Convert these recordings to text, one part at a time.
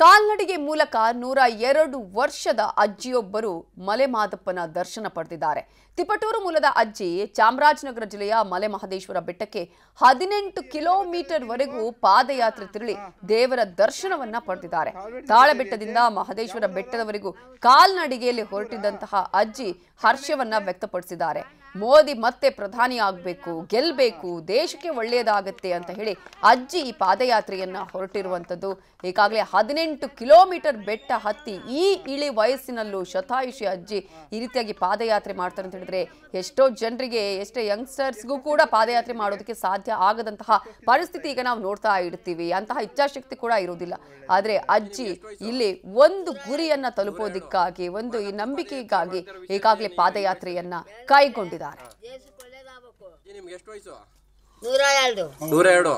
ಕಾಲ್ನಡಿಗೆ ಮೂಲಕ ನೂರ ಎರಡು ವರ್ಷದ ಅಜ್ಜಿಯೊಬ್ಬರು ಮಲೆಮಾದಪ್ಪನ ದರ್ಶನ ಪಡೆದಿದ್ದಾರೆ. ತಿಪಟೂರು ಮೂಲದ ಅಜ್ಜಿ ಚಾಮರಾಜನಗರ ಜಿಲ್ಲೆಯ ಮಲೆ ಮಹದೇಶ್ವರ ಬೆಟ್ಟಕ್ಕೆ ಹದಿನೆಂಟು ಕಿಲೋಮೀಟರ್ ವರೆಗೂ ಪಾದಯಾತ್ರೆ ತೆರಳಿ ದೇವರ ದರ್ಶನವನ್ನ ಪಡೆದಿದ್ದಾರೆ. ತಾಳಬೆಟ್ಟದಿಂದ ಮಹದೇಶ್ವರ ಬೆಟ್ಟದವರೆಗೂ ಕಾಲ್ನಡಿಗೆಯಲ್ಲಿ ಹೊರಟಿದ್ದಂತಹ ಅಜ್ಜಿ ಹರ್ಷವನ್ನ ವ್ಯಕ್ತಪಡಿಸಿದ್ದಾರೆ. ಮೋದಿ ಮತ್ತೆ ಪ್ರಧಾನಿ ಆಗಬೇಕು ಗೆಲ್ಲಬೇಕು ದೇಶಕ್ಕೆ ಒಳ್ಳೆಯದಾಗತ್ತೆ ಅಂತ ಹೇಳಿ ಅಜ್ಜಿ ಈ ಪಾದಯಾತ್ರೆಯನ್ನ ಹೊರಟಿರುವಂಥದ್ದು. ಈಗಾಗಲೇ ಹದಿನೆಂಟು ಕಿಲೋಮೀಟರ್ ಬೆಟ್ಟ ಹತ್ತಿ ಈ ಇಳಿ ವಯಸ್ಸಿನಲ್ಲೂ ಶತಾಯುಷಿ ಅಜ್ಜಿ ಈ ರೀತಿಯಾಗಿ ಪಾದಯಾತ್ರೆ ಮಾಡ್ತಾರೆ ಅಂತ ಹೇಳಿದ್ರೆ ಎಷ್ಟೋ ಜನರಿಗೆ, ಎಷ್ಟೇ ಯಂಗ್ಸ್ಟರ್ಸ್ಗೂ ಕೂಡ ಪಾದಯಾತ್ರೆ ಮಾಡೋದಕ್ಕೆ ಸಾಧ್ಯ ಆಗದಂತಹ ಪರಿಸ್ಥಿತಿ ಈಗ ನಾವು ನೋಡ್ತಾ ಇರ್ತೀವಿ. ಅಂತಹ ಇಚ್ಛಾಶಕ್ತಿ ಕೂಡ ಇರೋದಿಲ್ಲ ಆದರೆ ಅಜ್ಜಿ ಇಲ್ಲಿ ಒಂದು ಗುರಿಯನ್ನ ತಲುಪೋದಕ್ಕಾಗಿ, ಒಂದು ಈ ನಂಬಿಕೆಗಾಗಿ ಈಗಾಗಲೇ ಪಾದಯಾತ್ರೆಯನ್ನ ಕೈಗೊಂಡಿದ್ದಾರೆ. ಅಜ್ಜಿ, ನಿಮ್ಗೆ ಎಷ್ಟು ವಯಸ್ಸು? ನೂರ ಎರಡು ನೂರ ಎರಡು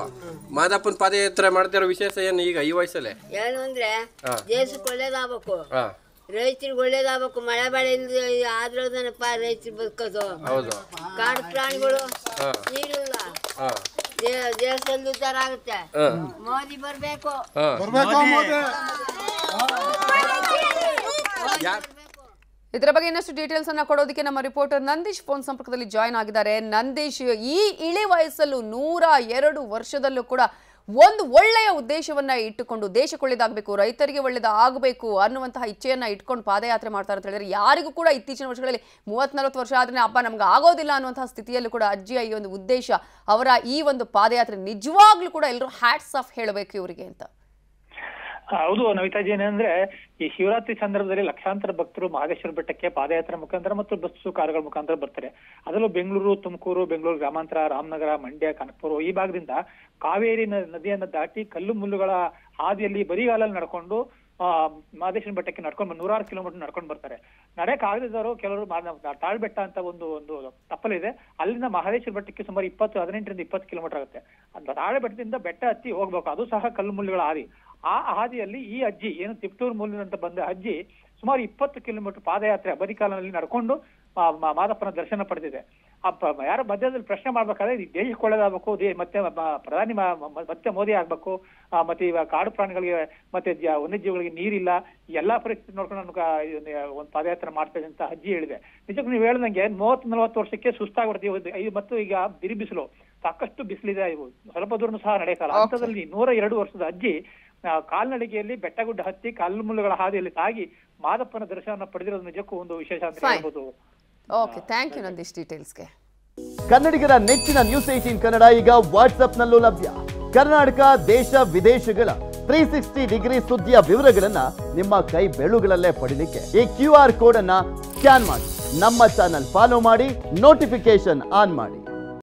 ಮಾದಪ್ಪನ ಪಾದಯಾತ್ರೆ ಮಾಡ್ತಿರೋ ವಿಶೇಷ ಏನು ಈಗ ಈ ವಯಸ್ಸಲ್ಲಿ? ಏನು ಅಂದ್ರೆ ಹಾ. ದೇಶಕ್ಕೆ ಒಳ್ಳೇದಾಗಬೇಕು ಹಾ. ರೈತರಿಗೆ ಒಳ್ಳೇದಾಗಬೇಕು ಮಳೆ ಬೆಳೆ ಇಲ್ಲದೆ ಆದ್ರದನಪ್ಪ ರೈತರು ಬದುಕೋದು. ಹೌದು. ಕಾಡು ಪ್ರಾಣಿಗಳು ಹಾ. ನೀರಿಲ್ಲ ಹಾ. ದೇ- ದೇಶದಲ್ಲಿ ಉದ್ಧಾರ ಆಗುತ್ತೆ. ಹಾ. ಮೋದಿ ಬರ್ಬೇಕು. ಹಾ. ಮೋದಿ ಯಾ- ಬರ್ಬೇಕು ಇದರ ಬಗ್ಗೆ ಇನ್ನಷ್ಟು ಡೀಟೇಲ್ಸ್ ಅನ್ನ ಕೊಡೋದಕ್ಕೆ ನಮ್ಮ ರಿಪೋರ್ಟರ್ ನಂದೀಶ್ ಫೋನ್ ಸಂಪರ್ಕದಲ್ಲಿ ಜಾಯ್ನ್ ಆಗಿದ್ದಾರೆ. ನಂದೀಶ್, ಈ ಇಳಿ ವಯಸ್ಸಲ್ಲೂ ನೂರ ಎರಡು ವರ್ಷದಲ್ಲೂ ಕೂಡ ಒಂದು ಒಳ್ಳೆಯ ಉದ್ದೇಶವನ್ನ ಇಟ್ಟುಕೊಂಡು ದೇಶಕ್ಕೆ ಒಳ್ಳೇದಾಗಬೇಕು ರೈತರಿಗೆ ಒಳ್ಳೇದಾಗಬೇಕು ಅನ್ನುವಂತಹ ಇಚ್ಛೆಯನ್ನ ಇಟ್ಕೊಂಡು ಪಾದಯಾತ್ರೆ ಮಾಡ್ತಾರೆ ಅಂತ ಹೇಳಿದ್ರೆ ಯಾರಿಗೂ ಕೂಡ ಇತ್ತೀಚಿನ ವರ್ಷಗಳಲ್ಲಿ ಮೂವತ್ತ್ ನಲವತ್ತು ವರ್ಷ ಆದ್ರೆ ಹಬ್ಬ ನಮ್ಗೆ ಆಗೋದಿಲ್ಲ ಅನ್ನುವಂತಹ ಸ್ಥಿತಿಯಲ್ಲೂ ಕೂಡ ಅಜ್ಜಿಯ ಈ ಒಂದು ಉದ್ದೇಶ, ಅವರ ಈ ಒಂದು ಪಾದಯಾತ್ರೆ ನಿಜವಾಗ್ಲೂ ಕೂಡ ಎಲ್ಲರೂ ಹ್ಯಾಟ್ಸ್ ಆಫ್ ಹೇಳಬೇಕು ಇವರಿಗೆ ಅಂತ. ಹೌದು ನವಿತಾಜಿ ಏನಂದ್ರೆ ಈ ಶಿವರಾತ್ರಿ ಸಂದರ್ಭದಲ್ಲಿ ಲಕ್ಷಾಂತರ ಭಕ್ತರು ಮಹದೇಶ್ವರ ಬೆಟ್ಟಕ್ಕೆ ಪಾದಯಾತ್ರೆ ಮುಖಾಂತರ ಮತ್ತು ಬಸ್ಸು ಕಾರುಗಳ ಮುಖಾಂತರ ಬರ್ತಾರೆ. ಅದರಲ್ಲೂ ಬೆಂಗಳೂರು, ತುಮಕೂರು, ಬೆಂಗಳೂರು ಗ್ರಾಮಾಂತರ, ರಾಮನಗರ, ಮಂಡ್ಯ, ಕನಕಪುರ ಈ ಭಾಗದಿಂದ ಕಾವೇರಿ ನದಿಯನ್ನು ದಾಟಿ ಕಲ್ಲು ಮುಲ್ಲುಗಳ ಹಾದಿಯಲ್ಲಿ ಬರಿಗಾಲಲ್ಲಿ ನಡ್ಕೊಂಡು, ಆ ಮಹದೇಶ್ವರ ಬೆಟ್ಟಕ್ಕೆ ನಡ್ಕೊಂಡು ನೂರಾರು ಕಿಲೋಮೀಟರ್ ನಡ್ಕೊಂಡು ಬರ್ತಾರೆ. ನಡೆಯಕ್ ಆಗದಿದ್ದವರು ಕೆಲವರು ತಾಳ್ಬೆಟ್ಟ ಅಂತ ಒಂದು ಒಂದು ತಪ್ಪಲಿದೆ. ಅಲ್ಲಿಂದ ಮಹದೇಶ್ವರ ಬೆಟ್ಟಕ್ಕೆ ಸುಮಾರು ಇಪ್ಪತ್ತು, ಹದಿನೆಂಟರಿಂದ ಇಪ್ಪತ್ತು ಕಿಲೋಮೀಟರ್ ಆಗುತ್ತೆ. ತಾಳೆ ಬೆಟ್ಟದಿಂದ ಬೆಟ್ಟ ಹತ್ತಿ ಹೋಗ್ಬೇಕು. ಅದು ಸಹ ಕಲ್ಲು ಮುಳ್ಳುಗಳ ಹಾದಿ. ಆ ಹಾದಿಯಲ್ಲಿ ಈ ಅಜ್ಜಿ ಏನು ತಿಪ್ಟೂರು ಮೂಲಿನಂತ ಬಂದ ಅಜ್ಜಿ ಸುಮಾರು ಇಪ್ಪತ್ತು ಕಿಲೋಮೀಟರ್ ಪಾದಯಾತ್ರೆ ಬದಿಕಾಲನಲ್ಲಿ ನಡ್ಕೊಂಡು ಮಾದಪ್ಪನ ದರ್ಶನ ಪಡೆದಿದೆ. ಆ ಯಾರ ಮಧ್ಯದಲ್ಲಿ ಪ್ರಶ್ನೆ ಮಾಡ್ಬೇಕಾದ್ರೆ ದೇಶಕ್ಕೆ ಒಳ್ಳೇದಾಗಬೇಕು ಮತ್ತೆ ಪ್ರಧಾನಿ ಮತ್ತೆ ಮೋದಿ ಆಗ್ಬೇಕು ಮತ್ತೆ ಇವಾಗ ಕಾಡು ಪ್ರಾಣಿಗಳಿಗೆ ಮತ್ತೆ ವನ್ಯಜೀವಿಗಳಿಗೆ ನೀರಿಲ್ಲ ಎಲ್ಲಾ ಪರಿಸ್ಥಿತಿ ನೋಡ್ಕೊಂಡು ನನ್ಗೆ ಒಂದು ಪಾದಯಾತ್ರೆ ಮಾಡ್ತಾ ಇದ್ದೀನಿ ಅಂತ ಅಜ್ಜಿ ಹೇಳಿದೆ. ನಿಜಕ್ಕೂ ನೀವು ಹೇಳ್ದಂಗೆ ಮೂವತ್ತ್ ನಲವತ್ತು ವರ್ಷಕ್ಕೆ ಸುಸ್ತಾಗ್ಬಿಡ್ತೀವಿ ಮತ್ತು ಈಗ ಬಿರಿ ಬಿಸಿಲು ಸಾಕಷ್ಟು ಬಿಸಿಲಿದೆ ಇವು ಸ್ವಲ್ಪ ದೂರನು ಸಹ ನಡೆಯಕಾಲ ಅಂತದಲ್ಲಿ ನೂರ ಎರಡು ವರ್ಷದ ಅಜ್ಜಿ ಕಾಲ್ನಡಿಗೆಯಲ್ಲಿ ಬೆಟ್ಟಗುಡ್ಡ ಹತ್ತಿ ಕಲ್ಲು ಮುಳ್ಳುಗಳ ಹಾದಿಯಲ್ಲಿ ಸಾಗಿ ಮಾದಪ್ಪನ ದರ್ಶನ ಪಡೆದಿರೋದು ನಿಜಕ್ಕೂ ಒಂದು ವಿಶೇಷ ಅಂತ Fine. ಹೇಳ್ಬೋದು. ಓಕೆ ಥ್ಯಾಂಕ್ ಯು ನಂದೀಶ್ ಡೀಟೇಲ್ಸ್ಗೆ ಕನ್ನಡಿಗರ ನೆಚ್ಚಿನ ನ್ಯೂಸ್ ಏಟೀನ್ ಕನ್ನಡ ಈಗ ವಾಟ್ಸ್ಆಪ್ನಲ್ಲೂ ಲಭ್ಯ. ಕರ್ನಾಟಕ ದೇಶ ವಿದೇಶಗಳ ತ್ರೀ ಸಿಕ್ಸ್ಟಿ ಡಿಗ್ರಿ ಸುದ್ದಿಯ ವಿವರಗಳನ್ನ ನಿಮ್ಮ ಕೈ ಬೆಳುಗಳಲ್ಲೇ ಪಡಿಲಿಕ್ಕೆ ಈ ಕ್ಯೂ ಆರ್ ಕೋಡ್ ಅನ್ನ ಸ್ಕ್ಯಾನ್ ಮಾಡಿ. ನಮ್ಮ ಚಾನಲ್ ಫಾಲೋ ಮಾಡಿ ನೋಟಿಫಿಕೇಶನ್ ಆನ್ ಮಾಡಿ.